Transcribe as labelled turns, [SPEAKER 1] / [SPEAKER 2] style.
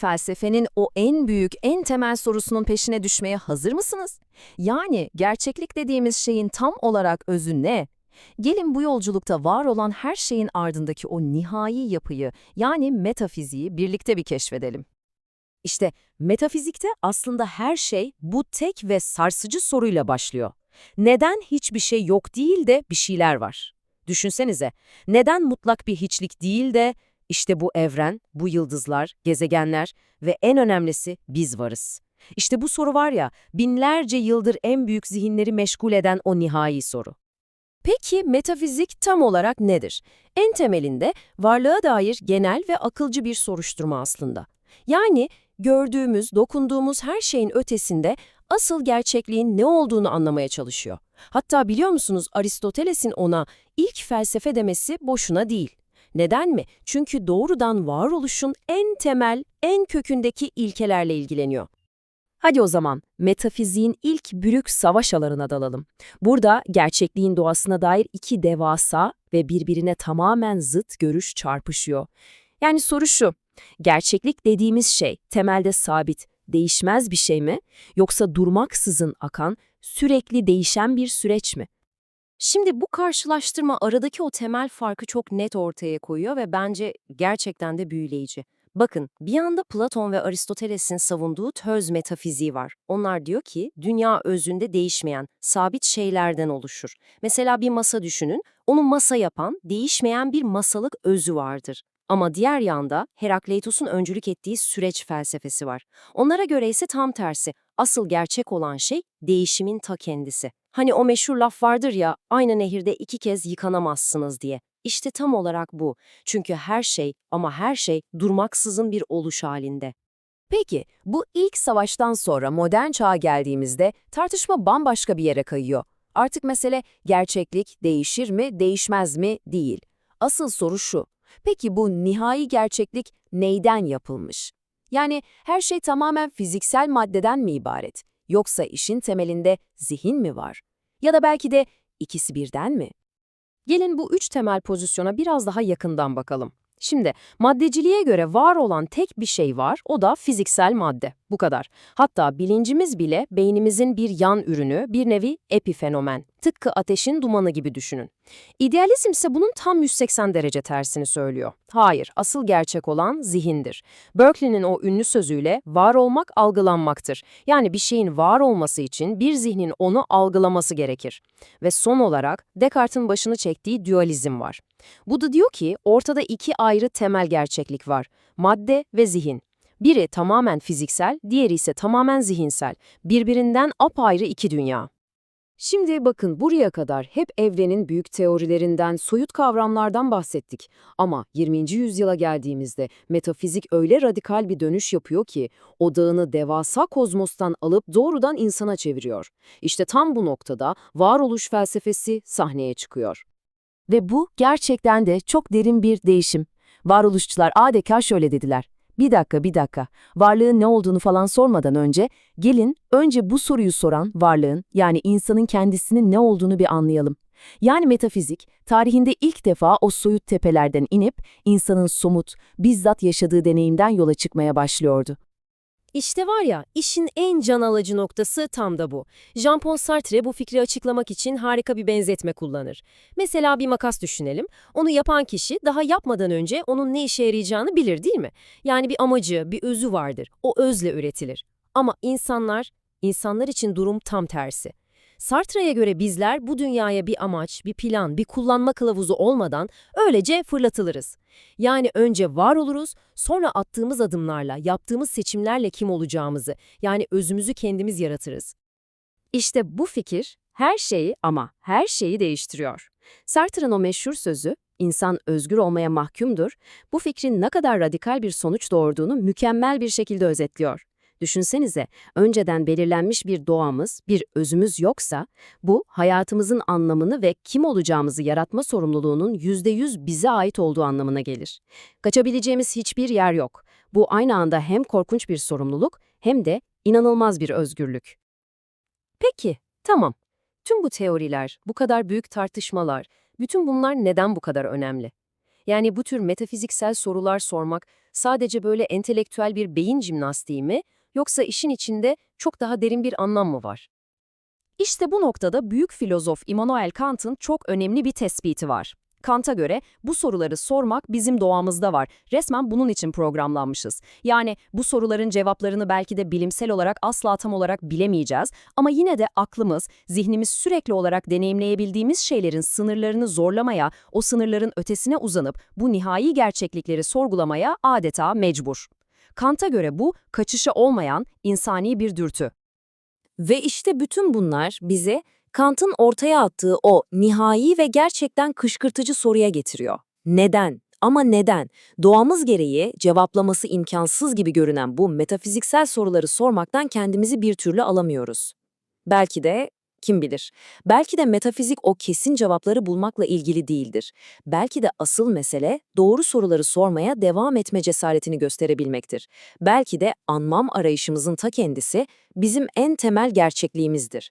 [SPEAKER 1] Felsefenin o en büyük, en temel sorusunun peşine düşmeye hazır mısınız? Yani gerçeklik dediğimiz şeyin tam olarak özü ne? Gelin bu yolculukta var olan her şeyin ardındaki o nihai yapıyı, yani metafiziği birlikte bir keşfedelim.
[SPEAKER 2] İşte metafizikte aslında her şey bu tek ve sarsıcı soruyla başlıyor. Neden hiçbir şey yok değil de bir şeyler var? Düşünsenize, neden mutlak bir hiçlik değil de işte bu evren, bu yıldızlar, gezegenler ve en önemlisi biz varız. İşte bu soru var ya, binlerce yıldır en büyük zihinleri meşgul eden o nihai soru.
[SPEAKER 1] Peki metafizik tam olarak nedir? En temelinde varlığa dair genel ve akılcı bir soruşturma aslında. Yani gördüğümüz, dokunduğumuz her şeyin ötesinde asıl gerçekliğin ne olduğunu anlamaya çalışıyor. Hatta biliyor musunuz Aristoteles'in ona ilk felsefe demesi boşuna değil. Neden mi? Çünkü doğrudan varoluşun en temel, en kökündeki ilkelerle ilgileniyor.
[SPEAKER 2] Hadi o zaman metafiziğin ilk büyük savaş alanına dalalım. Burada gerçekliğin doğasına dair iki devasa ve birbirine tamamen zıt görüş çarpışıyor. Yani soru şu, gerçeklik dediğimiz şey temelde sabit, değişmez bir şey mi? Yoksa durmaksızın akan, sürekli değişen bir süreç mi?
[SPEAKER 3] Şimdi bu karşılaştırma aradaki o temel farkı çok net ortaya koyuyor ve bence gerçekten de büyüleyici. Bakın, bir yanda Platon ve Aristoteles'in savunduğu töz metafiziği var. Onlar diyor ki, dünya özünde değişmeyen, sabit şeylerden oluşur. Mesela bir masa düşünün, onu masa yapan, değişmeyen bir masalık özü vardır. Ama diğer yanda Herakleitos'un öncülük ettiği süreç felsefesi var. Onlara göre ise tam tersi. Asıl gerçek olan şey değişimin ta kendisi. Hani o meşhur laf vardır ya, aynı nehirde iki kez yıkanamazsınız diye. İşte tam olarak bu. Çünkü her şey ama her şey durmaksızın bir oluş halinde.
[SPEAKER 2] Peki, bu ilk savaştan sonra modern çağa geldiğimizde tartışma bambaşka bir yere kayıyor. Artık mesele gerçeklik değişir mi, değişmez mi değil. Asıl soru şu, peki bu nihai gerçeklik neyden yapılmış? Yani her şey tamamen fiziksel maddeden mi ibaret? Yoksa işin temelinde zihin mi var? Ya da belki de ikisi birden mi?
[SPEAKER 3] Gelin bu üç temel pozisyona biraz daha yakından bakalım. Şimdi maddeciliğe göre var olan tek bir şey var, o da fiziksel madde. Bu kadar. Hatta bilincimiz bile beynimizin bir yan ürünü, bir nevi epifenomen. Tıpkı ateşin dumanı gibi düşünün. İdealizm ise bunun tam 180 derece tersini söylüyor. Hayır, asıl gerçek olan zihindir. Berkeley'nin o ünlü sözüyle var olmak algılanmaktır. Yani bir şeyin var olması için bir zihnin onu algılaması gerekir. Ve son olarak Descartes'in başını çektiği dualizm var. Bu da diyor ki ortada iki ayrı temel gerçeklik var. Madde ve zihin. Biri tamamen fiziksel, diğeri ise tamamen zihinsel. Birbirinden apayrı iki dünya.
[SPEAKER 2] Şimdi bakın buraya kadar hep evrenin büyük teorilerinden, soyut kavramlardan bahsettik. Ama 20. yüzyıla geldiğimizde metafizik öyle radikal bir dönüş yapıyor ki odağını devasa kozmostan alıp doğrudan insana çeviriyor. İşte tam bu noktada varoluş felsefesi sahneye çıkıyor. Ve bu gerçekten de çok derin bir değişim. Varoluşçular adeta şöyle dediler. Bir dakika, bir dakika. Varlığın ne olduğunu falan sormadan önce, gelin önce bu soruyu soran varlığın, yani insanın kendisinin ne olduğunu bir anlayalım. Yani metafizik, tarihinde ilk defa o soyut tepelerden inip, insanın somut, bizzat yaşadığı deneyimden yola çıkmaya başlıyordu.
[SPEAKER 3] İşte var ya, işin en can alıcı noktası tam da bu. Jean-Paul Sartre bu fikri açıklamak için harika bir benzetme kullanır. Mesela bir makas düşünelim. Onu yapan kişi daha yapmadan önce onun ne işe yarayacağını bilir değil mi? Yani bir amacı, bir özü vardır. O özle üretilir. Ama insanlar, insanlar için durum tam tersi. Sartre'ye göre bizler bu dünyaya bir amaç, bir plan, bir kullanma kılavuzu olmadan öylece fırlatılırız. Yani önce var oluruz, sonra attığımız adımlarla, yaptığımız seçimlerle kim olacağımızı, yani özümüzü kendimiz yaratırız. İşte bu fikir her şeyi ama her şeyi değiştiriyor. Sartre'ın o meşhur sözü, insan özgür olmaya mahkumdur, bu fikrin ne kadar radikal bir sonuç doğurduğunu mükemmel bir şekilde özetliyor. Düşünsenize, önceden belirlenmiş bir doğamız, bir özümüz yoksa, bu hayatımızın anlamını ve kim olacağımızı yaratma sorumluluğunun %100 bize ait olduğu anlamına gelir. Kaçabileceğimiz hiçbir yer yok. Bu aynı anda hem korkunç bir sorumluluk hem de inanılmaz bir özgürlük. Peki, tamam. Tüm bu teoriler, bu kadar büyük tartışmalar, bütün bunlar neden bu kadar önemli?
[SPEAKER 1] Yani bu tür metafiziksel sorular sormak sadece böyle entelektüel bir beyin jimnastiği mi yoksa işin içinde çok daha derin bir anlam mı var? İşte bu noktada büyük filozof Immanuel Kant'ın çok önemli bir tespiti var. Kant'a göre bu soruları sormak bizim doğamızda var. Resmen bunun için programlanmışız. Yani bu soruların cevaplarını belki de bilimsel olarak asla tam olarak bilemeyeceğiz ama yine de aklımız, zihnimiz sürekli olarak deneyimleyebildiğimiz şeylerin sınırlarını zorlamaya, o sınırların ötesine uzanıp bu nihai gerçeklikleri sorgulamaya adeta mecbur. Kant'a göre bu kaçışı olmayan insani bir dürtü.
[SPEAKER 4] Ve işte bütün bunlar bize Kant'ın ortaya attığı o nihai ve gerçekten kışkırtıcı soruya getiriyor. Neden? Ama neden? Doğamız gereği cevaplaması imkansız gibi görünen bu metafiziksel soruları sormaktan kendimizi bir türlü alamıyoruz. Belki de kim bilir? Belki de metafizik o kesin cevapları bulmakla ilgili değildir. Belki de asıl mesele doğru soruları sormaya devam etme cesaretini gösterebilmektir. Belki de anlam arayışımızın ta kendisi bizim en temel gerçekliğimizdir.